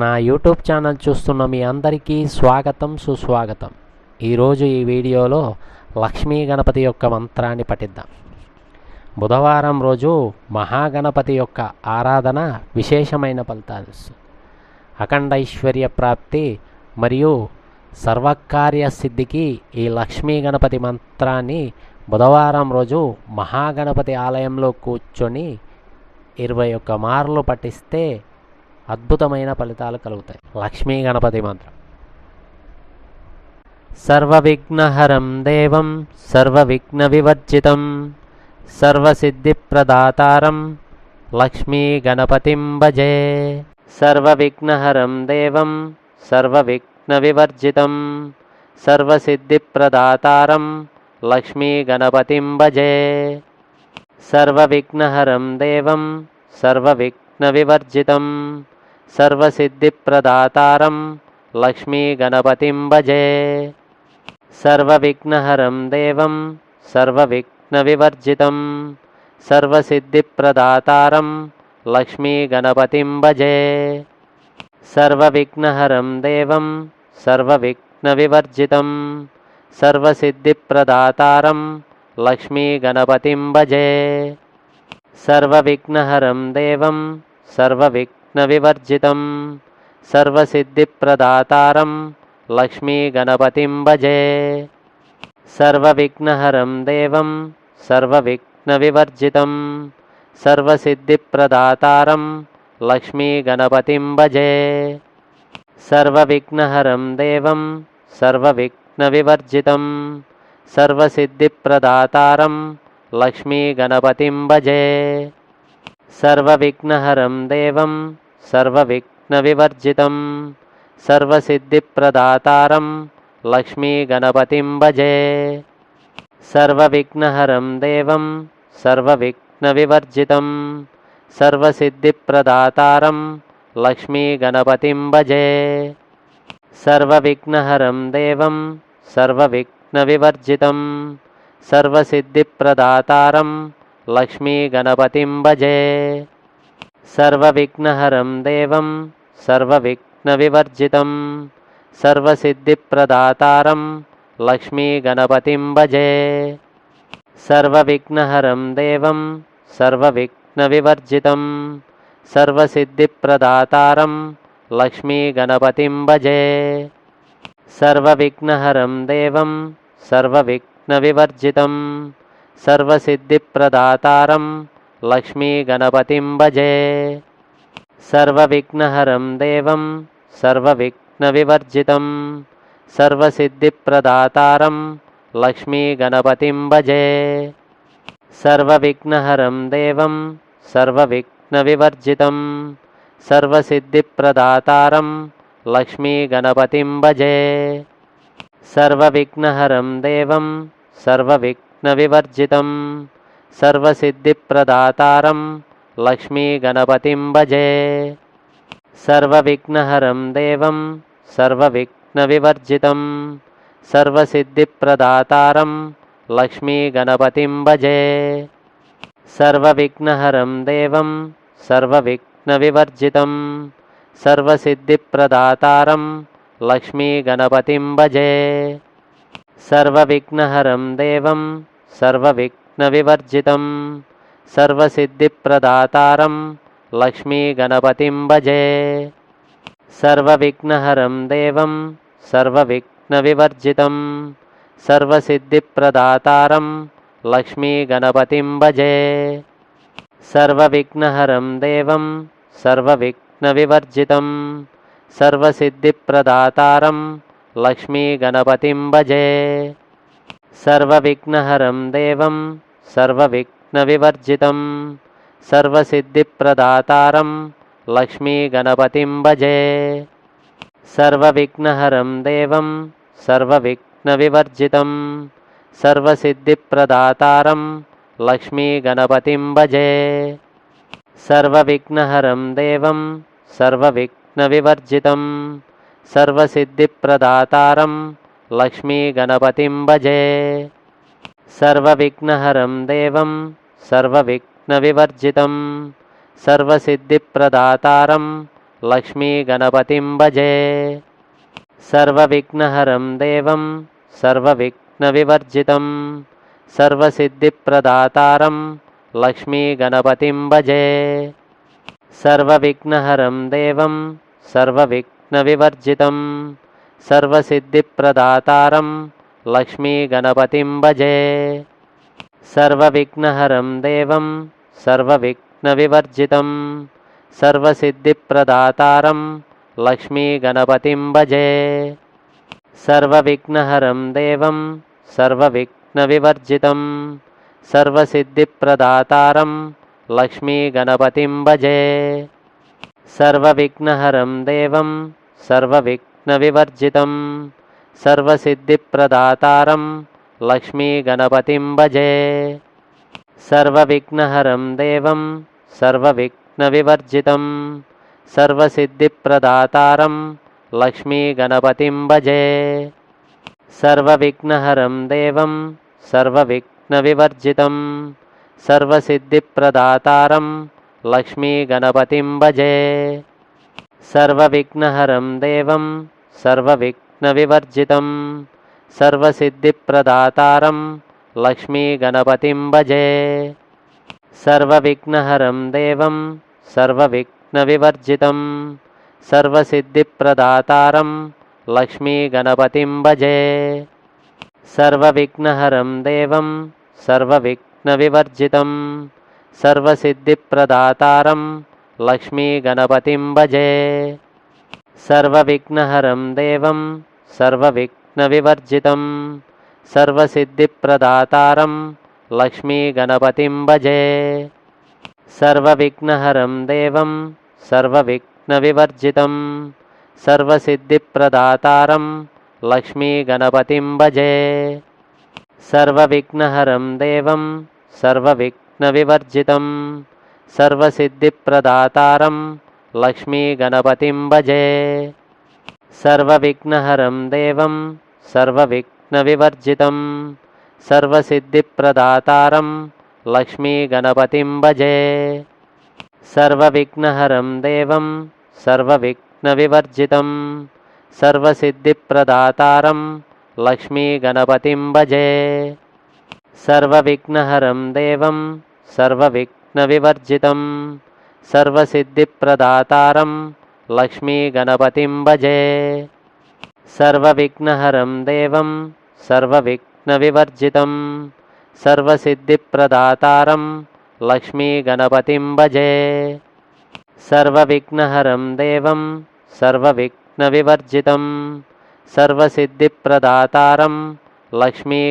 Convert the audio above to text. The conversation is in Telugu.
నా యూట్యూబ్ ఛానల్ చూస్తున్న మీ అందరికీ స్వాగతం సుస్వాగతం. ఈరోజు ఈ వీడియోలో లక్ష్మీ గణపతి యొక్క మంత్రాన్ని పఠిద్దాం. బుధవారం రోజు మహాగణపతి యొక్క ఆరాధన విశేషమైన ఫలితాలు ఇస్తుంది. అఖండ ఐశ్వర్య ప్రాప్తి మరియు సర్వకార్య సిద్ధికి ఈ లక్ష్మీ గణపతి మంత్రాన్ని బుధవారం రోజు మహాగణపతి ఆలయంలో కూర్చొని ఇరవై ఒక్క మార్లు పఠిస్తే అద్భుతమైన ఫలితాలు కలుగుతాయి. లక్ష్మీ గణపతి మంత్రం. సర్వవిఘ్నహరం దేవం సర్వవిఘ్న వివర్జితం సర్వసిద్ధిప్రదాతారం లక్ష్మీ గణపతిం భజే. సర్వవిఘ్నహరం దేవం సర్వవిఘ్న వివర్జితం సర్వసిద్ధిప్రదాతారం లక్ష్మీ గణపతిం భజే. సర్వవిఘ్నహరం దేవం సర్వవిఘ్న వివర్జితం సర్వసిద్ధిప్రదాతారం లక్ష్మీ గణపతిం భజే సర్వవిఘ్నహరం దేవం సర్వవిఘ్న వివర్జితం సర్వసిద్ధిప్రదాతారం లక్ష్మీ గణపతిం భజే సర్వవిఘ్నహరం దేవం సర్వవిఘ్న వివర్జితం సర్వసిద్ధిప్రదాతారం లక్ష్మీ గణపతిం భజే సర్వవిఘ్నహరం దేవం సర్వవిఘ్న వివర్జితం సర్వసిద్ధిప్రదాతారం లక్ష్మీ గణపతిం భజే సర్వవిఘ్నహరం దేవం సర్వవిఘ్నవివర్జితం సర్వసిద్ధిప్రదాతారం లక్ష్మీ గణపతిం భజే సర్వవిఘ్నహరం దేవం సర్వవిఘ్నవివర్జితం సర్వసిద్ధిప్రదాతారం లక్ష్మీ గణపతిం భజే సర్వవిఘ్నహరం దేవం సర్వవిఘ్న వివర్జితం సర్వసిద్ధిప్రదాతారం లక్ష్మీ గణపతిం భజే సర్వవిఘ్నహరం దేవం సర్వవిఘ్న వివర్జితం సర్వసిద్ధిప్రదాతారం లక్ష్మీ గణపతిం భజే సర్వవిఘ్నహరం దేవం సర్వవిఘ్న వివర్జితం సర్వసిద్ధిప్రదాతారం లక్ష్మీ గణపతిం భజే సర్వవిఘ్నహరం దేవం సర్వవిఘ్న వివర్జితం సర్వసిద్ధిప్రదాతారం లక్ష్మీ గణపతిం భజే. సర్వవిఘ్నహరం దేవం సర్వవిఘ్న వివర్జితం సర్వసిద్ధిప్రదాతారం లక్ష్మీ గణపతిం భజే. సర్వవిఘ్నహరం దేవం సర్వవిఘ్న వివర్జితం సర్వసిద్ధిప్రదాతారం లక్ష్మీ గణపతిం భజే సర్వవిఘ్నహరం దేవం సర్వవిఘ్న వివర్జితం సర్వసిద్ధిప్రదాతారం లక్ష్మీ గణపతిం భజే సర్వవిఘ్నహరం దేవం సర్వవిఘ్న వివర్జితం సర్వసిద్ధిప్రదాతారం లక్ష్మీ గణపతిం భజే సర్వవిఘ్నహరం దేవం సర్వవిఘ్న వివర్జితం సర్వసిద్ధిప్రదాతారం లక్ష్మీ గణపతిం భజే సర్వవిఘ్నహరం దేవం సర్వవిఘ్నవివర్జితం సర్వసిద్ధిప్రదాతారం లక్ష్మీ గణపతిం భజే సర్వవిఘ్నహరం దేవం సర్వవిఘ్నవివర్జితం సర్వసిద్ధిప్రదాతారం లక్ష్మీ గణపతిం భజే సర్వవిఘ్నహరం దేవం సర్వవిఘ్న విఘ్నవివర్జితం సర్వసిద్ధిప్రదాతారం లక్ష్మీగణపతిం భజే సర్వవిఘ్నహరం దేవం సర్వవిఘ్నవివర్జితం సర్వసిద్ధిప్రదాతారం లక్ష్మీగణపతిం భజే సర్వవిఘ్నహరం దేవం సర్వవిఘ్నవివర్జితం సర్వసిద్ధిప్రదాతారం లక్ష్మీగణపతిం భజే సర్వవిఘ్నహరం దేవం సర్వవిఘ్న వివర్జితం సర్వసిద్ధిప్రదాతారం లక్ష్మీ గణపతిం భజే. సర్వవిఘ్నహరం దేవం సర్వవిఘ్న వివర్జితం సర్వసిద్ధిప్రదాతారం లక్ష్మీ గణపతిం భజే. సర్వవిఘ్నహరం దేవం సర్వవిఘ్న వివర్జితం సర్వసిద్ధిప్రదాతారం లక్ష్మీ గణపతిం భజే సర్వవిఘ్నహరం దేవం సర్వవిఘ్న వివర్జితం సర్వసిద్ధిప్రదాతారం లక్ష్మీ గణపతిం భజే సర్వవిఘ్నహరం దేవం సర్వవిఘ్న వివర్జితం సర్వసిద్ధిప్రదాతారం లక్ష్మీ గణపతిం భజే సర్వవిఘ్నహరం దేవం సర్వవిఘ్న వివర్జితం సర్వసిద్ధిప్రదాతారం లక్ష్మీగణపతిం భజే సర్వవిఘ్నహరం దేవం సర్వవిఘ్నవివర్జితం సర్వసిద్ధిప్రదాతారం లక్ష్మీగణపతిం భజే సర్వవిఘ్నహరం దేవం సర్వవిఘ్నవివర్జితం సర్వసిద్ధిప్రదాతారం లక్ష్మీగణపతిం భజే సర్వవిఘ్నహరం దేవం సర్వవిఘ్నవివర్జితం సర్వసిద్ధిప్రదాతారం లక్ష్మీగణపతిం భజే సర్వవిఘ్నహరం దేవం సర్వవిఘ్నవివర్జితం సర్వసిద్ధిప్రదాతారం లక్ష్మీగణపతిం భజే సర్వవిఘ్నహరం దేవం సర్వవిఘ్నవివర్జితం సర్వసిద్ధిప్రదాతారం లక్ష్మీగణపతిం భజే సర్వవిఘ్నహరం దేవం సర్వవిఘ్నవివర్జితం సర్వసిద్ధిప్రదాతారం లక్ష్మీగణపతిం భజే. సర్వవిఘ్నహరం దేవం సర్వవిఘ్నవివర్జితం సర్వసిద్ధిప్రదాతారం లక్ష్మీగణపతిం భజే. సర్వవిఘ్నహరం దేవం సర్వవిఘ్నవివర్జితం సర్వసిద్ధిప్రదాతారం లక్ష్మీగణపతిం భజే సర్వవిఘ్నహరం దేవం సర్వవిఘ్న వివర్జితం సర్వసిద్ధిప్రదాతారం లక్ష్మీగణపతిం భజే సర్వవిఘ్నహరం దేవం సర్వవిఘ్న వివర్జితం సర్వసిద్ధిప్రదాతారం లక్ష్మీగణపతిం భజే సర్వవిఘ్నహరం దేవం సర్వవిఘ్న వివర్జితం సర్వసిద్ధిప్రదాతారం లక్ష్మీగణపతిం భజే సర్వవిఘ్నహరం దేవం సర్వవిఘ్న వివర్జితం సర్వసిద్ధిప్రదాతారం లక్ష్మీగణపతిం భజే సర్వవిఘ్నహరం దేవం సర్వవిఘ్న వివర్జితం సర్వసిద్ధిప్రదాతారం లక్ష్మీగణపతిం భజే సర్వవిఘ్నహరం దేవం సర్వవిఘ్న విఘ్నవివర్జితం సర్వసిద్ధిప్రదాతారం లక్ష్మీగణపతిం భజే సర్వవిఘ్నహరం దేవం సర్వవిఘ్నవివర్జితం సర్వసిద్ధిప్రదాతారం లక్ష్మీగణపతిం భజే సర్వవిఘ్నహరం దేవం సర్వవిఘ్నవివర్జితం సర్వసిద్ధిప్రదాతారం లక్ష్మీ